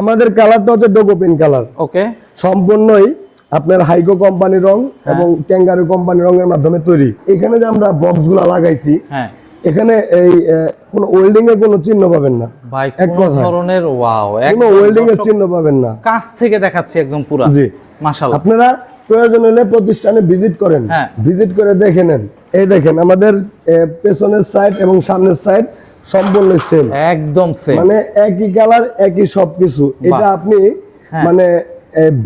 আমাদের কালারটা হচ্ছে ডোকোপিন কালার ওকে সম্পূর্ণই আপনার হাইকো কোম্পানির রং এবং ক্যাঙ্গারু কোম্পানির রঙের মাধ্যমে তৈরি। এখানে যে আমরা বক্সগুলা লাগাইছি হ্যাঁ। এখানে এই কোনো ওয়েল্ডিং এর কোনো চিহ্ন পাবেন না। ভাই এক কোন ধরনের ওয়াও কোনো ওয়েল্ডিং এর চিহ্ন পাবেন না। কাছ থেকে দেখাচ্ছি একদম পুরো। জি। মাশাআল্লাহ। আপনারা প্রয়োজন হলে প্রতিষ্ঠানে ভিজিট করেন। হ্যাঁ। ভিজিট করে দেখে নেন। এই দেখেন আমাদের পেছনের সাইড এবং সামনের সাইড সম্পূর্ণ সেম একদম সেম মানে একই কালার একই সবকিছু। এটা আপনি হ্যাঁ। মানে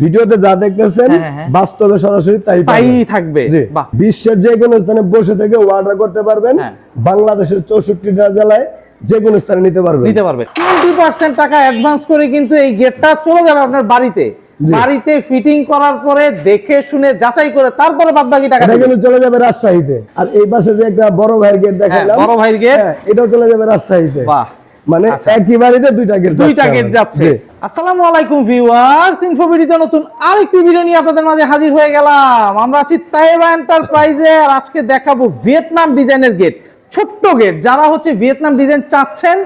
ভিডিওতে যা দেখতেছেন হ্যাঁ, হ্যাঁ। বাস্তবে সরাসরি তাই তাই থাকবে। বিশ্বের যে কোনো স্থানে বসে থেকে অর্ডার করতে পারবেন। বাংলাদেশের চৌষট্টিটা জেলায় যে কোনো স্থানে নিতে পারবেন। নিতে পারবে টোয়েন্টি পার্সেন্ট টাকা অ্যাডভান্স করে কিন্তু এই গেটটা চলে যাবে আপনার বাড়িতে। বাড়িতে ফিটিং করার পরে দেখে শুনে যাচাই করে তারপরে বাদ বাকি টাকা এটা কিন্তু চলে যাবে রাজশাহীতে। আর এই পাশে যে একটা বড় ভাইয়ের গেট দেখাইলাম বড় ভাইয়ের gate? হ্যাঁ, এটাও চলে যাবে রাজশাহীতে। বাহ। মানে একই বাড়িতে দুইটা গেট দুইটা গেট যাচ্ছে। আসসালামু আলাইকুম ভিউয়ার্স ইনফোভিডিতে নতুন আরেকটি ভিডিও নিয়ে আপনাদের মাঝে হাজির হয়ে গেলাম। আমরা আছি তাইবা এন্টারপ্রাইজে আর আজকে দেখাবো ভিয়েতনাম ডিজাইনের গেট ছোট্ট গেট যারা হচ্ছে ভিয়েতনাম ডিজাইন চাচ্ছেন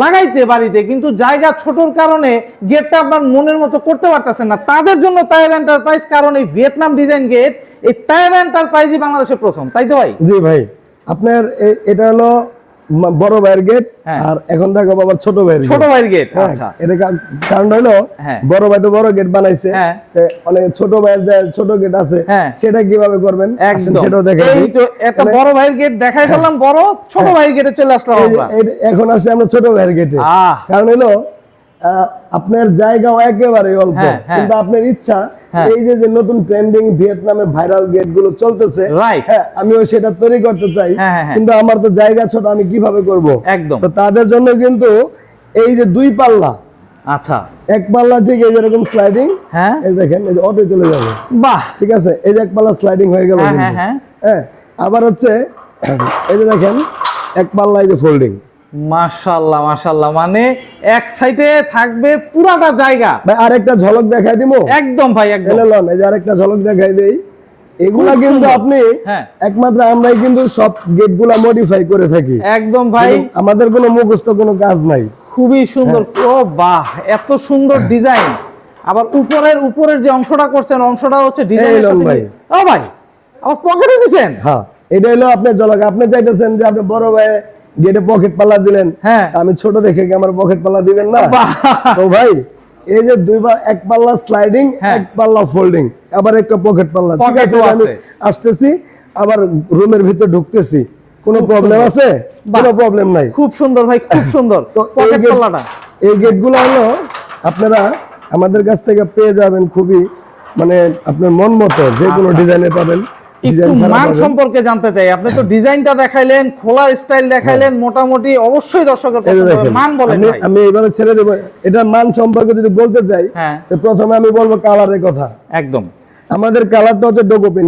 লাগাইতে বাড়িতে, কিন্তু জায়গা ছোটর কারণে গেটটা আপনার মনের মতো করতে পারতেছেন না। তাদের জন্য তাইব এন্টারপ্রাইজ কারণ এই ভিয়েতনাম ডিজাইন গেট, এই তাইব এন্টারপ্রাইজই বাংলাদেশের প্রথম, তাই তো ভাই? জি ভাই, আপনার এটা হলো বড় ভাইয়ের গেট হ্যাঁ। আর এখন দেখো বাবার ছোট ভাইয়ের ছোট ভাইয়ের গেট হ্যাঁ, আচ্ছা। এটা কারণ হলো হ্যাঁ। বড় ভাই তো বড় গেট বানাইছে। অনেক ছোট ভাইয়ের যে ছোট গেট আছে। সেটা কীভাবে করবেন? একদম। সেটাও দেখেন এই তো একটা বড় ভাইয়ের গেট দেখাই ফেললাম বড় ছোট ভাইয়ের গেটে চলে আসলাম আমরা। এখন আসছে আমরা ছোট ভাইয়ের গেটে কারণ হলো আপনার জায়গাও একেবারে অল্প। হ্যাঁ, হ্যাঁ। কিন্তু আপনার ইচ্ছা হ্যাঁ। এই যে যে নতুন ট্রেন্ডিং ভিয়েতনামে ভাইরাল গেটগুলো চলতেছে. হ্যাঁ আমিও সেটা তৈরি করতে চাই। কিন্তু আমার তো জায়গা ছোট আমি কীভাবে করব? একদম। তো তাদের জন্য কিন্তু এই যে দুই পাল্লা আচ্ছা। এক পাল্লা ঠিক এই যেরকম স্লাইডিং হ্যাঁ। এই দেখেন এই যে অটো চলে যাবে। বাহ! ঠিক আছে? এই যে এক পাল্লা স্লাইডিং হয়ে গেল হ্যাঁ। হ্যাঁ আবার হচ্ছে এই যে দেখেন এক পাল্লা এই যে ফোল্ডিং মাশাল্লাহ মাশাল্লাহ মানে এক সাইডে থাকবে পুরাটা জায়গা। ভাই আরেকটা ঝলক দেখাই দিমু একদম ভাই একদম। এলে লন এই যে আরেকটা ঝলক দেখাই দেই। এগুলা কিন্তু আপনি হ্যাঁ। একমাত্র আমরাই কিন্তু সব গেটগুলা মডিফাই করে থাকি। একদম ভাই। আমাদের কোনো মুখস্থ কোনো কাজ নাই। খুবই সুন্দর। হ্যাঁ। ও বাহ এত সুন্দর ডিজাইন। আবার উপরের উপরের যে অংশটা করছেন অংশটা হচ্ছে ডিজাইনের সাথে ভাই। ও ভাই আবার পকেটে দিছেন? হ্যাঁ এটা হলো আপনার ঝলক। আপনি চাইতেছেন যে আপনি বড় ভাই গেটে পকেট পাল্লা দিলেন। হ্যাঁ। আমি ছোট দেখে কি আমার পকেট পাল্লা দিবেন না? তো ভাই এই যে দুইবার এক পাল্লা স্লাইডিং হ্যাঁ। এক পাল্লা ফোল্ডিং আবার একটা পকেট পাল্লা। ঠিক আছে আমি আসতেছি আবার রুমের ভিতর ঢুকতেছি। কোনো প্রবলেম আছে? কোনো প্রবলেম নাই। খুব সুন্দর ভাই খুব সুন্দর। তো এই পকেট গেট- পাল্লাটা। এই গেটগুলো হলো আপনারা আমাদের কাছ থেকে পেয়ে যাবেন খুবই মানে আপনার মন মতো যে কোনো আচ্ছা। ডিজাইনে পাবেন। একটু মান সম্পর্কে জানতে চাই। আপনি তো ডিজাইনটা দেখাইলেন খোলার স্টাইল দেখাইলেন মোটামুটি অবশ্যই দর্শকের হ্যাঁ। মান বলেন আমি এবারে ছেড়ে দেবো। এটা মান সম্পর্কে যদি বলতে চাই হ্যাঁ। প্রথমে আমি বলব কালারের কথা। একদম। আমাদের কালারটা হচ্ছে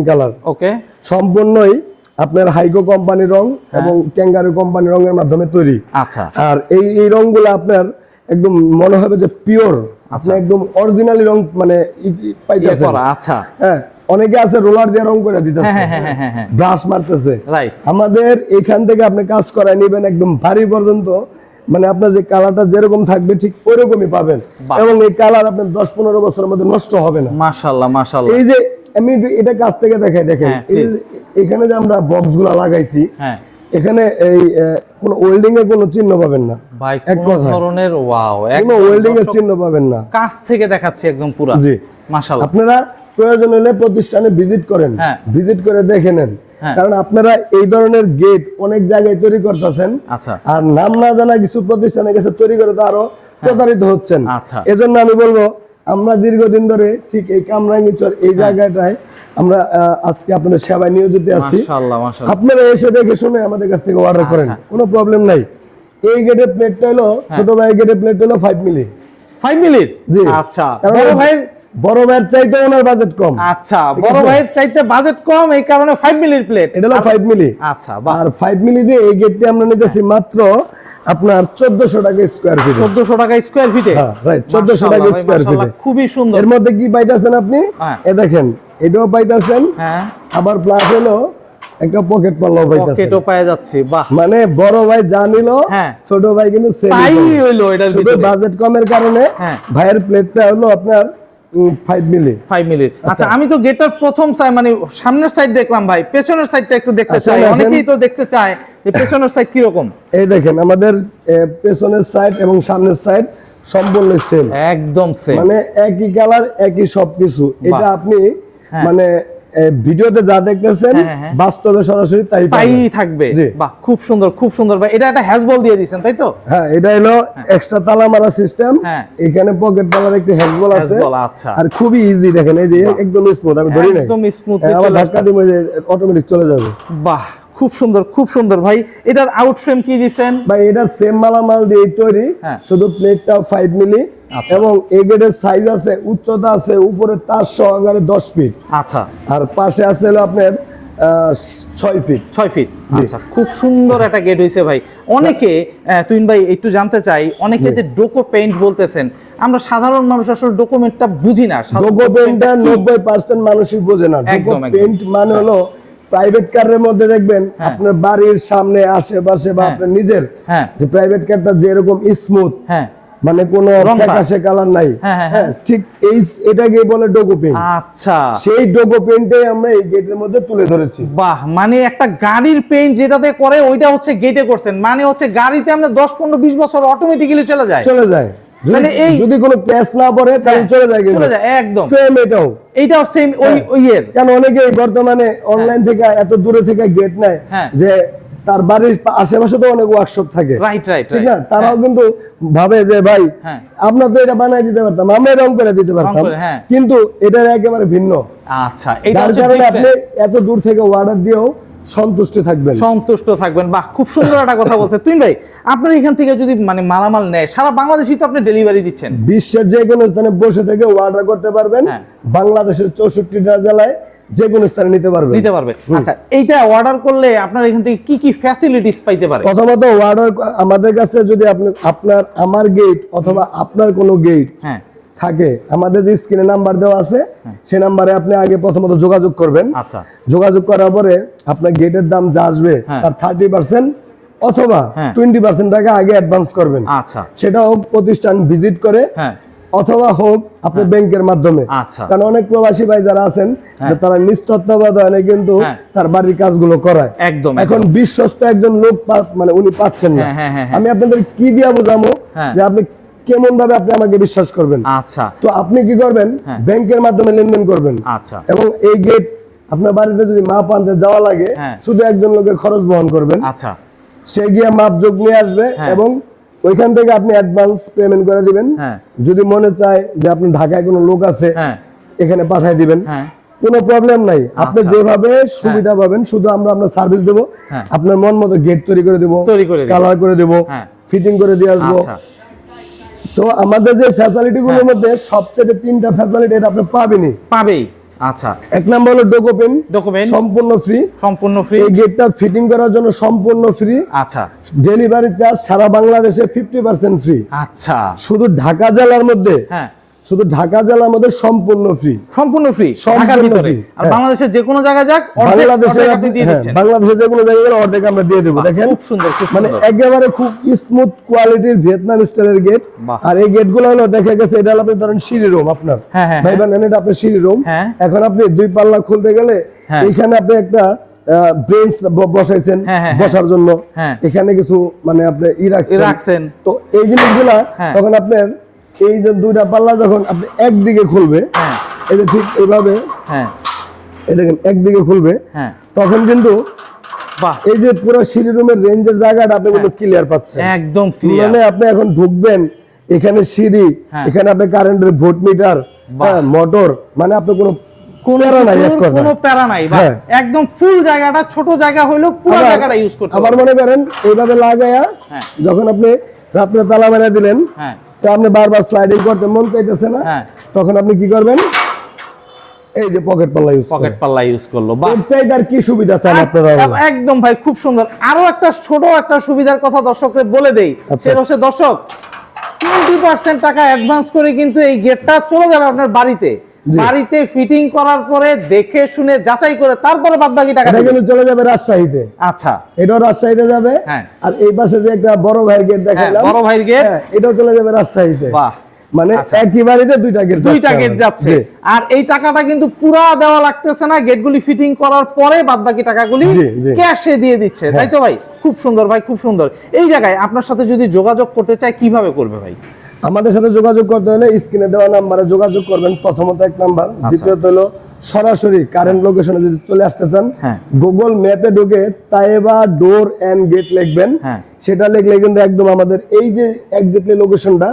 কালার ওকে। সম্পূর্ণই আপনার হাইকো কোম্পানি রং হ্যাঁ। এবং ক্যাঙ্গারু কোম্পানি রঙের মাধ্যমে তৈরি। আচ্ছা। আর এই এই রংগুলো আপনার একদম মনে হবে যে পিওর আপনি একদম অরিজিনালি রং মানে ইয়ে পাইতেছেন। আচ্ছা। হ্যাঁ। অনেকে আছে রোলার দিয়ে রং করে দিতেছে। হ্যাঁ, হ্যাঁ, হ্যাঁ। ব্রাশ মারতেছে। আমাদের এখান থেকে আপনি কাজ করায় নিবেন একদম ভারী পর্যন্ত। মানে আপনার যে কালারটা যেরকম থাকবে ঠিক ওইরকমই পাবেন। এবং এই কালার আপনার দশ পনেরো বছরের মধ্যে নষ্ট হবে না। মাশাল্লাহ মাশাল্লাহ। এই যে আমি এটা কাছ থেকে দেখাই দেখেন। এখানে যে আমরা বক্সগুলা লাগাইছি এখানে এই কোনো ওয়েল্ডিং এর কোনো চিহ্ন পাবেন না। ভাই এক ধরনের ওয়াও কোনো একদম ওয়েল্ডিং এর চিহ্ন পাবেন না। কাছ থেকে দেখাচ্ছি একদম পুরো। জি। মাশাল্লাহ। আপনারা প্রয়োজন হলে প্রতিষ্ঠানে ভিজিট করেন। হ্যাঁ। ভিজিট করে দেখে নেন। হ্যাঁ। কারণ আপনারা এই ধরনের গেট অনেক জায়গায় তৈরি করতেছেন। আচ্ছা। আর নাম না জানা কিছু প্রতিষ্ঠানে গেছে তৈরি করে তো আরও প্রতারিত হচ্ছেন। আচ্ছা। এজন্য আমি বলব আমরা দীর্ঘদিন ধরে ঠিক এই কামরাঙ্গিচর এই হ্যাঁ। জায়গাটায় আমরা আজকে আপনাদের সেবায় নিয়োজিত আছি। আপনারা এসে দেখে শুনে আমাদের কাছ থেকে অর্ডার করেন। আচ্ছা। কোনো প্রবলেম নাই। এই গেটের প্লেটটা হলো ছোট ভাই গেটের প্লেট হলো ফাইভ মিলি 5 মিনিট জি। আচ্ছা। বড় ভাইয়ের বড় ভাইয়ের চাইতে ওনার বাজেট কম। আচ্ছা বড় ভাইয়ের চাইতে বাজেট কম এই কারণে 5 মিনিট প্লেট এটা হলো ফাইভ মিলি আচ্ছা আর ফাইভ মিলি দিয়ে এই গেটটি আমরা নিতেছি মাত্র আপনার চোদ্দশো টাকা স্কোয়ার ফিট 1400 টাকা স্কয়ার ফিটে হ্যাঁ, right, 1400 টাকা feet এ। খুবই সুন্দর। এর মধ্যে কি পাইতেছেন আপনি? হ্যাঁ। এ দেখেন এটাও পাইতেছেন। হ্যাঁ। আবার প্লাস হলো একটা পকেট পাল্লাও পাইতেছে পকেটও পাওয়া যাচ্ছে বাহ। মানে বড় ভাই যা নিল হ্যাঁ। ছোট ভাই কিন্তু তাই। হইল এটার ভিতরে। বাজেট কমের কারণে হ্যাঁ। ভাইয়ের প্লেটটা হলো আপনার মিলি আচ্ছা। আমি তো গেটার প্রথম সাইড মানে সামনের সাইড দেখলাম ভাই। পেছনের সাইডটা একটু দেখতে আচ্ছা, চাই। অনেকেই তো দেখতে চায় যে পেছনের সাইড কি রকম এই দেখেন আমাদের পেছনের সাইড এবং সামনের সাইড সম্পূর্ণ সেম একদম সেম মানে একই কালার একই সবকিছু। এটা আপনি হ্যাঁ। মানে ভিডিওতে যা দেখতেছেন হ্যাঁ, হ্যাঁ। বাস্তবে সরাসরি তাই তাই থাকবে। বাহ খুব সুন্দর খুব সুন্দর। ভাই এটা একটা হ্যাজবল দিয়ে দিয়েছেন তাই তো? হ্যাঁ এটা হলো এক্সট্রা তালা মারা সিস্টেম হ্যাঁ। এখানে পকেট তালার একটি হ্যাজবল আছে। আচ্ছা। আর খুবই ইজি দেখেন এই যে একদম স্মুথ আমি ধরি না একদম স্মুথ হ্যাঁ, ধাক্কা দিই অটোমেটিক চলে যাবে। বাহ খুব সুন্দর খুব সুন্দর। ভাই এটার আউট ফ্রেম কি দিছেন? ভাই এটা সেম মালামাল দিয়ে তৈরি। হ্যাঁ। শুধু প্লেটটা ফাইভ মিলি। এবং এই গেটের সাইজ আছে উচ্চতা আছে উপরে তার সহকারে দশ ফিট আচ্ছা। আর পাশে আছে হলো আপনার ছয় ফিট ছয় ফিট আচ্ছা খুব সুন্দর একটা গেট হয়েছে ভাই। অনেকে তুইন ভাই একটু জানতে চাই অনেকে যে ডোকো পেইন্ট বলতেছেন আমরা সাধারণ মানুষ আসলে ডকুমেন্টটা বুঝি না। সাধারণ ডোগো পেন্টটা document টা কি? নব্বই পার্সেন্ট মানুষই বোঝে না। একদম। পেন্ট মানে হলো প্রাইভেট কারের মধ্যে দেখবেন হ্যাঁ। আপনার বাড়ির সামনে আশেপাশে বা হ্যাঁ। আপনার নিজের হ্যাঁ। যে প্রাইভেট কারটা যেরকম স্মুথ মানে কোনো। ফ্যাকাশে কালার নাই। ঠিক এই এটাকে বলে ডোগো পেন্ট আচ্ছা। সেই ডোগো পেন্টে আমরা এই গেটের মধ্যে তুলে ধরেছি। বাহ মানে একটা গাড়ির পেইন্ট যেটাতে করে ওইটা হচ্ছে গেটে করছেন। মানে হচ্ছে গাড়িতে আমরা দশ পনেরো বিশ বছর অটোমেটিক্যালি চলে যায়। চলে যায়। মানে এই- যদি কোনো প্যাচ না পড়ে তাহলে হ্যাঁ, চলে যায় কিন্তু। চলে যায়, একদম। সেম এটাও। এইটাও সেম ওই হ্যাঁ। কেন অনেকেই বর্তমানে অনলাইন থেকে এত দূরে থেকে গেট নেয় হ্যাঁ। যে তার বাড়ির আশেপাশে তো অনেক ওয়ার্কশপ থাকে। রাইট রাইট ঠিক না? তারাও কিন্তু ভাবে যে ভাই হ্যাঁ। আপনার তো এটা বানাই দিতে পারতাম আমরা রং করে দিতে পারতাম। হ্যাঁ। কিন্তু এটা একেবারে ভিন্ন। আচ্ছা এটা যার কারণে আপনি এত দূর থেকে অর্ডার দিয়েও সন্তুষ্ট থাকবেন। সন্তুষ্ট থাকবেন। বাহ খুব সুন্দর একটা কথা বলছে। তুই ভাই আপনার এখান থেকে যদি মানে মালামাল নেয় সারা বাংলাদেশই তো আপনি ডেলিভারি দিচ্ছেন। বিশ্বের যে কোনো স্থানে বসে থেকে অর্ডার করতে পারবেন। হ্যাঁ। বাংলাদেশের চৌষট্টিটা জেলায় যে কোনো স্থানে নিতে পারবেন। নিতে পারবে। আচ্ছা এইটা অর্ডার করলে আপনার এখান থেকে কি কি ফ্যাসিলিটিস পাইতে পারে? প্রথমত অর্ডার আমাদের কাছে যদি আপনি আপনার আমার গেট অথবা আপনার কোনো গেট হ্যাঁ। থাকে আমাদের যে স্ক্রিনে নাম্বার দেওয়া আছে সেই নাম্বারে আপনি আগে প্রথমত যোগাযোগ করবেন আচ্ছা যোগাযোগ করার পরে আপনার গেটের দাম যা আসবে হ্যাঁ। তার থার্টি পার্সেন্ট অথবা হ্যাঁ। টোয়েন্টি পার্সেন্ট টাকা আগে অ্যাডভান্স করবেন আচ্ছা সেটা হোক প্রতিষ্ঠান ভিজিট করে হ্যাঁ অথবা হোক আপনি ব্যাংকের মাধ্যমে আচ্ছা। কারণ অনেক প্রবাসী ভাই যারা আছেন তারা নিজ তত্ত্বাবধানে কিন্তু হ্যাঁ। তার বাড়ির কাজগুলো করায় একদম এখন বিশ্বস্ত একজন লোক মানে উনি পাচ্ছেন না হ্যাঁ, হ্যাঁ, হ্যাঁ, হ্যাঁ। আমি আপনাদের কি দিয়া বোঝাবো হ্যাঁ। যে আপনি কেমন ভাবে আপনি আমাকে বিশ্বাস করবেন? আচ্ছা। তো আপনি কি করবেন? হ্যাঁ। ব্যাংকের মাধ্যমে লেনদেন করবেন। আচ্ছা। এবং এই গেট আপনার বাড়িতে যদি মাপ আনতে যাওয়া লাগে হ্যাঁ। শুধু একজন লোকের খরচ বহন করবেন। আচ্ছা। সে গিয়ে মাপ যোগ নিয়ে আসবে হ্যাঁ। এবং ওইখান থেকে আপনি অ্যাডভান্স পেমেন্ট করে দিবেন। যদি মনে চায় যে আপনি ঢাকায় কোনো লোক আছে এখানে পাঠায় দিবেন। কোনো প্রবলেম নাই। আপনি আচ্ছা। যেভাবে সুবিধা পাবেন শুধু আমরা আপনার সার্ভিস দেবো। আপনার মন মতো গেট তৈরি করে দেবো। তৈরি করে কালার করে দেবো। ফিটিং করে দিয়ে আসব। আচ্ছা। তো আমাদের যে ফ্যাসিলিটি গুলোর হ্যাঁ। মধ্যে সবচেয়ে তিনটা ফ্যাসিলিটি এটা আপনি পাবেনই। পাবেই। আচ্ছা। এক নম্বর হলো ডোকোপেন ডকুমেন্ট সম্পূর্ণ ফ্রি সম্পূর্ণ ফ্রি এই গেটটা ফিটিং করার জন্য সম্পূর্ণ ফ্রি আচ্ছা। ডেলিভারি চার্জ সারা বাংলাদেশে ফিফটি পার্সেন্ট ফ্রি আচ্ছা। শুধু ঢাকা জেলার মধ্যে হ্যাঁ। শুধু ঢাকা জেলার মধ্যে সম্পূর্ণ ফ্রি সম্পূর্ণ ফ্রি ঢাকার ভিতরে। আর হ্যাঁ। বাংলাদেশের যে কোনো জায়গায় যাক বাংলাদেশে আপনি দিয়ে হ্যাঁ, দিচ্ছেন। বাংলাদেশের যে কোনো জায়গায় গেলে অর্ধেক আমরা দিয়ে দেবো দেখেন? খুব সুন্দর মানে একেবারে খুব স্মুথ কোয়ালিটির ভিয়েতনাম স্টাইলের গেট আর এই গেটগুলো হলো দেখা গেছে এটা আপনি ধরেন সিঁড়ি রুম আপনার। হ্যাঁ, ভাই বানেন এটা আপনার সিঁড়ি রুম। এখন আপনি দুই পাল্লা খুলতে গেলে। এখানে আপনি একটা ব্রেঞ্চ বসাইছেন বসার জন্য। এখানে কিছু মানে আপনি ই রাখছেন। তো এই জিনিসগুলা। তখন আপনার এই যে দুইটা পাল্লা যখন আপনি একদিকে খুলবে হ্যাঁ। এই যে ঠিক এইভাবে হ্যাঁ। একদিকে খুলবে হ্যাঁ। তখন কিন্তু এই যে পুরো সিঁড়ি রুমের রেঞ্জের জায়গাটা আপনি কিন্তু ক্লিয়ার পাচ্ছেন। একদম ক্লিয়ার মানে আপনি এখন ঢুকবেন এখানে সিঁড়ি হ্যাঁ। এখানে আপনি কারেন্টের ভোট মিটার মোটর মানে আপনি কোনো কোনো প্যারা নাই। একদম ফুল জায়গাটা ছোট জায়গা পুরো আবার- জায়গাটা ইউজ করতে আবার মনে করেন এইভাবে লাগায়া। যখন আপনি রাত্রে তালা মেরে দিলেন হ্যাঁ। তো আপনি বারবার স্লাইডিং করতে মন চাইতেছে না হ্যাঁ। তখন আপনি কি করবেন? এই যে পকেট পাল্লা ইউজ পকেট পাল্লা ইউজ করল। বাচ্চাইদার কি সুবিধা চান আপনারা? একদম ভাই খুব সুন্দর। আরও একটা ছোট একটা সুবিধার কথা দর্শককে বলে দেই। সেরসে সেটা হচ্ছে দর্শক টোয়েন্টি পার্সেন্ট টাকা অ্যাডভান্স করে কিন্তু এই গেটটা চলে যাবে আপনার বাড়িতে। বাড়িতে ফিটিং করার পরে দেখে শুনে যাচাই করে তারপরে বাদ বাকি টাকা চলে যাবে রাজশাহীতে। আচ্ছা। এটাও রাজশাহীতে যাবে। হ্যাঁ। আর এই পাশে যে একটা বড় ভাইয়ের গেট দেখালাম বড় ভাইয়ের gate। হ্যাঁ, এটাও চলে যাবে রাজশাহীতে। বাহ। মানে একই বাড়িতে দুইটা গেট দুইটা গেট যাচ্ছে। আর এই টাকাটা কিন্তু পুরা দেওয়া লাগতেছে না গেটগুলি ফিটিং করার পরে বাদ বাকি টাকাগুলি। ক্যাশে দিয়ে দিচ্ছে তাই তো ভাই? খুব সুন্দর ভাই খুব সুন্দর। এই জায়গায় আপনার সাথে যদি যোগাযোগ করতে চায় কীভাবে করবে ভাই? আমাদের সাথে যোগাযোগ করতে হলে স্ক্রিনে দেওয়া নাম্বারে যোগাযোগ করবেন প্রথমত এক নাম্বার আচ্ছা। দ্বিতীয়ত হলো সরাসরি কারেন্ট লোকেশনে যদি চলে আসতে চান হ্যাঁ। গুগল ম্যাপে ঢুকে তাইবা ডোর এন্ড গেট লিখবেন হ্যাঁ। সেটা লিখলে কিন্তু একদম আমাদের এই যে এক্স্যাক্টলি লোকেশনটা।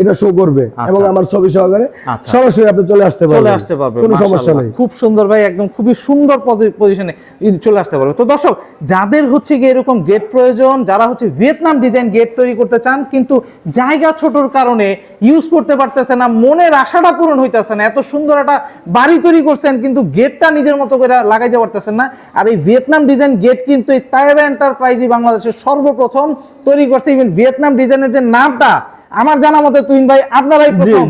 এটা শো করবে আচ্ছা। এবং আমার ছবি সহকারে আচ্ছা। সরাসরি আপনি চলে আসতে পারবেন চলে আসতে পারবে কোনো সমস্যা নেই খুব সুন্দর ভাই একদম খুবই সুন্দর পজিশনে চলে আসতে পারবে তো দর্শক যাদের হচ্ছে গিয়ে এরকম গেট প্রয়োজন যারা হচ্ছে ভিয়েতনাম ডিজাইন গেট তৈরি করতে চান কিন্তু জায়গা ছোটর কারণে ইউজ করতে পারতেছে না মনের আশাটা পূরণ হইতেছে না এত সুন্দর একটা বাড়ি তৈরি করছেন কিন্তু গেটটা নিজের মতো করে লাগাইতে পারতেছেন না আর এই ভিয়েতনাম ডিজাইন গেট কিন্তু এই তাইবা এন্টারপ্রাইজই বাংলাদেশের সর্বপ্রথম তৈরি করছে ইভেন ভিয়েতনাম ডিজাইনের যে নামটা আমার জানা মতে তুহিন ভাই আপনারাই প্রথম।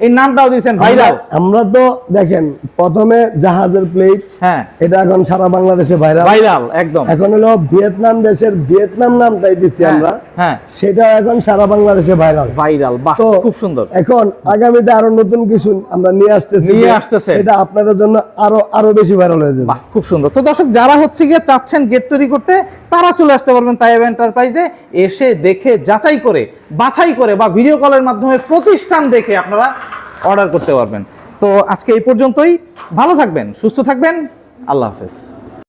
এই নামটাও দিয়েছেন ভাইরাল। আমরা- তো দেখেন প্রথমে জাহাজের প্লেট হ্যাঁ। এটা এখন সারা বাংলাদেশে ভাইরাল ভাইরাল একদম। এখন হলো ভিয়েতনাম দেশের ভিয়েতনাম নামটাই হ্যাঁ, আমরা। হ্যাঁ। সেটা এখন সারা বাংলাদেশে ভাইরাল ভাইরাল বাহ খুব সুন্দর। এখন আগামীতে আরও নতুন কিছু আমরা নিয়ে আসতেছি নিয়ে। সেটা আপনাদের জন্য আরও আরও বেশি ভাইরাল হয়ে যাবে। বাহ খুব সুন্দর। তো দর্শক যারা হচ্ছে গিয়ে চাচ্ছেন গেট তৈরি করতে তারা চলে আসতে পারবেন তাইব এন্টারপ্রাইজে এসে দেখে যাচাই করে বাছাই করে বা ভিডিও কলের মাধ্যমে প্রতিষ্ঠান দেখে আপনারা অর্ডার করতে পারবেন। তো আজকে এই পর্যন্তই। ভালো থাকবেন সুস্থ থাকবেন। আল্লাহ হাফেজ।